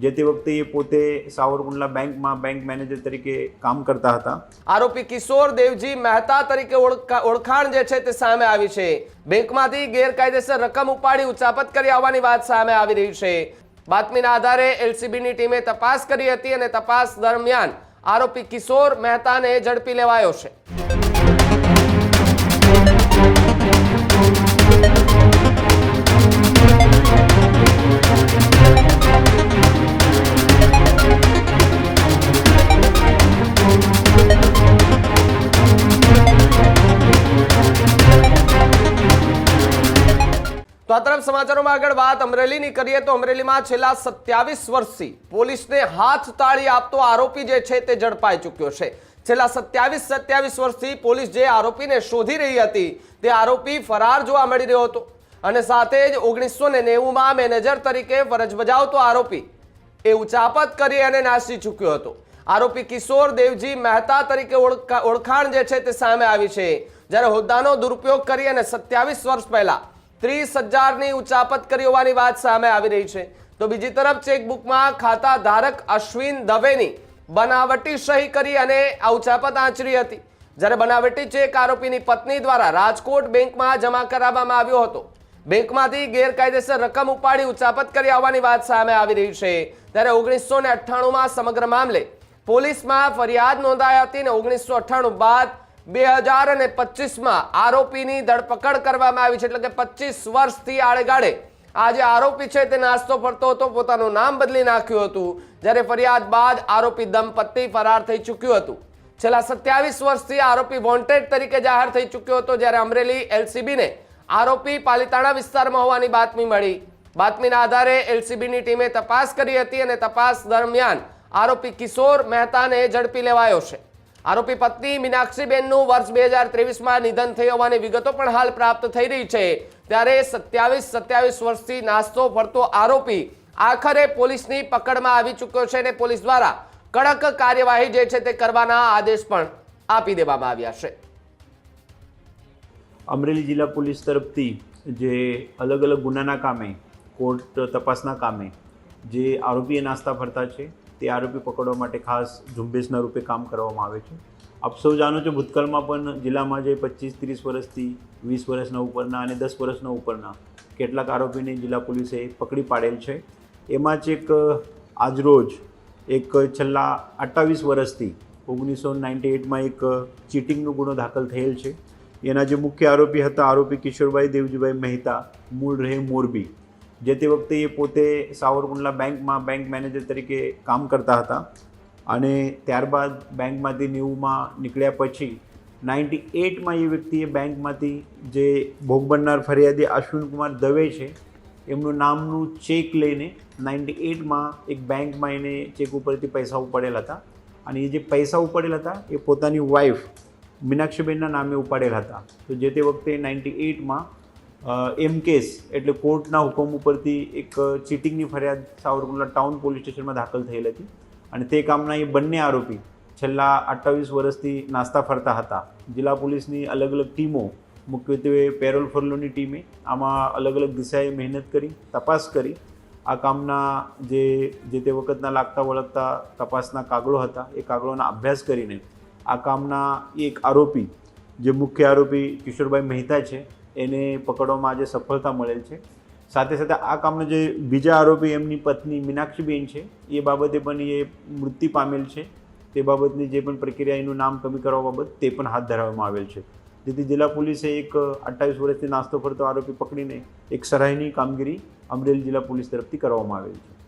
જે તે વખતે એ પોતે સાવરકુંડલા બેંકમાં બેંક મેનેજર તરીકે કામ કરતા હતા. આરોપી કિશોર દેવજી મહેતા તરીકે ઓળખા- ઓળખાણ જે છે તે સામે આવી છે. બેંકમાંથી ગેરકાયદેસર રકમ ઉપાડી ઉચાપત કરી આવવાની વાત સામે આવી રહી છે. બાતમીના આધારે એલસીબીની ટીમે તપાસ કરી હતી અને તપાસ દરમિયાન આરોપી કિશોર મહેતાને ઝડપી લેવાયો છે. આ તરફ સમાચારોમાં આગળ વાત અમરેલીની કરીએ તો અમરેલીમાં છેલ્લા સત્યાવીસ વર્ષથી પોલીસને હાથ તાળી આપતો આરોપી જે છે તે ઝડપાઈ ચૂક્યો છે. છેલ્લા સત્યાવીસ સત્યાવીસ વર્ષથી પોલીસ જે આરોપીને શોધી રહી હતી, તે આરોપી ફરાર જોવા મળી રહ્યો હતો. અને સાથે જ ઓગણીસો ને નેવુંમાં મેનેજર તરીકે ફરજ બજાવતો આરોપી એ ઉચાપત કરી અને નાસી ચૂક્યો હતો. આરોપી કિશોર દેવજી મહેતા તરીકે ઓળખાણ જે છે તે સામે આવી છે. જ્યારે હોદ્દાનો દુરુપયોગ કરી અને સત્યાવીસ વર્ષ પહેલા ત્રીસ હજારની ઉચાપત કરી હોવાની વાત સામે આવી રહી છે. તો બીજી તરફ ચેકબુકમાં ખાતા ધારક અશ્વિન દવેની બનાવટી સહી કરી અને આ ઉચાપત આંચરી હતી. જ્યારે બનાવટી ચેક આરોપીની પત્ની દ્વારા રાજકોટ બેંકમાં જમા કરાવવામાં આવ્યો હતો. બેંકમાંથી ગેરકાયદેસર રકમ ઉપાડી ઉચાપત કરી આવવાની વાત સામે આવી રહી છે. ત્યારે ઓગણીસો ને અઠ્ઠાણુંમાં સમગ્ર મામલે પોલીસમાં ફરિયાદ નોંધાઈ હતી અને ઓગણીસો અઠ્ઠાણું બાદ બે હજાર અને પચીસમાં આરોપીની ધરપકડ કરવામાં આવી છે, એટલે કે પચીસ વર્ષથી આડેગાળે આ જે આરોપી છે, તે નાસ્તો ફરતો હતો, પોતાનું નામ બદલી નાખ્યું હતું, જ્યારે ફરિયાદ બાદ આરોપી દંપતી ફરાર થઈ ચૂક્યું હતું. છેલ્લા સત્યાવીસ વર્ષથી આરોપી વોન્ટેડ તરીકે જાહેર થઈ ચૂક્યો હતો, જ્યારે અમરેલી એલસીબીને આરોપી પાલિતાણા વિસ્તારમાં હોવાની બાતમી મળી. બાતમીના આધારે એલસીબીની ટીમે તપાસ કરી હતી અને તપાસ દરમિયાન આરોપી કિશોર મહેતાને ઝડપી લેવાયો છે. આરોપી પત્ની મીનાક્ષીબેનનું વર્ષ બે હજાર ત્રેવીસમાં નિધન થઈ હોવાની વિગતો પણ હાલ પ્રાપ્ત થઈ રહી છે. ત્યારે સત્યાવીસ સત્યાવીસ વર્ષથી નાસ્તો ફરતો આરોપી આખરે પોલીસની પકડમાં આવી ચૂક્યો છે અને પોલીસ દ્વારા કડક કાર્યવાહી જે છે તે કરવાના આદેશ પણ આપી દેવામાં આવ્યા છે. અમરેલી જિલ્લા પોલીસ તરફથી જે અલગ અલગ ગુનાના કામે, કોર્ટ તપાસના કામે જે આરોપીએ નાસ્તા ફરતા છે તે આરોપી પકડવા માટે ખાસ ઝુંબેશના રૂપે કામ કરવામાં આવે છે. આપ સૌ જાણો છો ભૂતકાળમાં પણ જિલ્લામાં જે પચીસ, ત્રીસ વર્ષથી વીસ વર્ષના ઉપરના અને દસ વર્ષના ઉપરના કેટલાક આરોપીને જિલ્લા પોલીસે પકડી પાડેલ છે. એમાં જ એક આજરોજ એક છેલ્લા અઠ્ઠાવીસ વર્ષથી ઓગણીસો નાઇન્ટી એટમાં એક ચીટિંગનો ગુનો દાખલ થયેલ છે. એના જે મુખ્ય આરોપી હતા, આરોપી કિશોરભાઈ દેવજીભાઈ મહેતા, મૂળ રહે મોરબી. જે તે વખતે એ પોતે સાવરકુંડલા બેંકમાં બેંક મેનેજર તરીકે કામ કરતા હતા અને ત્યારબાદ બેંકમાંથી નેવુંમાં નીકળ્યા પછી નાઇન્ટી એટમાં એ વ્યક્તિએ બેંકમાંથી જે ભોગ બનનાર ફરિયાદી અશ્વિનકુમાર દવે છે, એમનું નામનું ચેક લઈને નાઇન્ટી એટમાં એક બેંકમાં એને ચેક ઉપરથી પૈસા ઉપાડેલા હતા અને એ જે પૈસા ઉપાડેલા હતા એ પોતાની વાઈફ મીનાક્ષીબેનના નામે ઉપાડેલા હતા. તો જે તે વખતે નાઇન્ટી એટમાં એમ કેસ, એટલે કોર્ટના હુકમ ઉપરથી એક ચીટિંગની ફરિયાદ સાવરકુંડલા ટાઉન પોલીસ સ્ટેશનમાં દાખલ થયેલ હતી. અને તે કામના એ બંને આરોપી છેલ્લા અઠ્ઠાવીસ વર્ષથી નાસ્તા ફરતા હતા. જિલ્લા પોલીસની અલગ અલગ ટીમો, મુખ્યત્વે પેરોલ ફરલોની ટીમે, આમાં અલગ અલગ દિશાએ મહેનત કરી, તપાસ કરી. આ કામના જે જે તે વખતના લાગતા વળગતા તપાસના કાગળો હતા, એ કાગળોના અભ્યાસ કરીને આ કામના એક આરોપી, જે મુખ્ય આરોપી કિશોરભાઈ મહેતા છે એને પકડવામાં આજે સફળતા મળેલ છે. સાથે સાથે આ કામનો જે બીજા આરોપી એમની પત્ની મીનાક્ષીબેન છે, એ બાબતે પણ એ મૃત્યુ પામેલ છે. તે બાબતની જે પણ પ્રક્રિયા એનું નામ કમી કરવા બાબત તે પણ હાથ ધરવામાં આવેલ છે. જેથી જિલ્લા પોલીસે એક અઠ્ઠાવીસ વર્ષથી નાસ્તો ફરતો આરોપી પકડીને એક સરાહનીય કામગીરી અમરેલી જિલ્લા પોલીસ તરફથી કરવામાં આવેલ છે.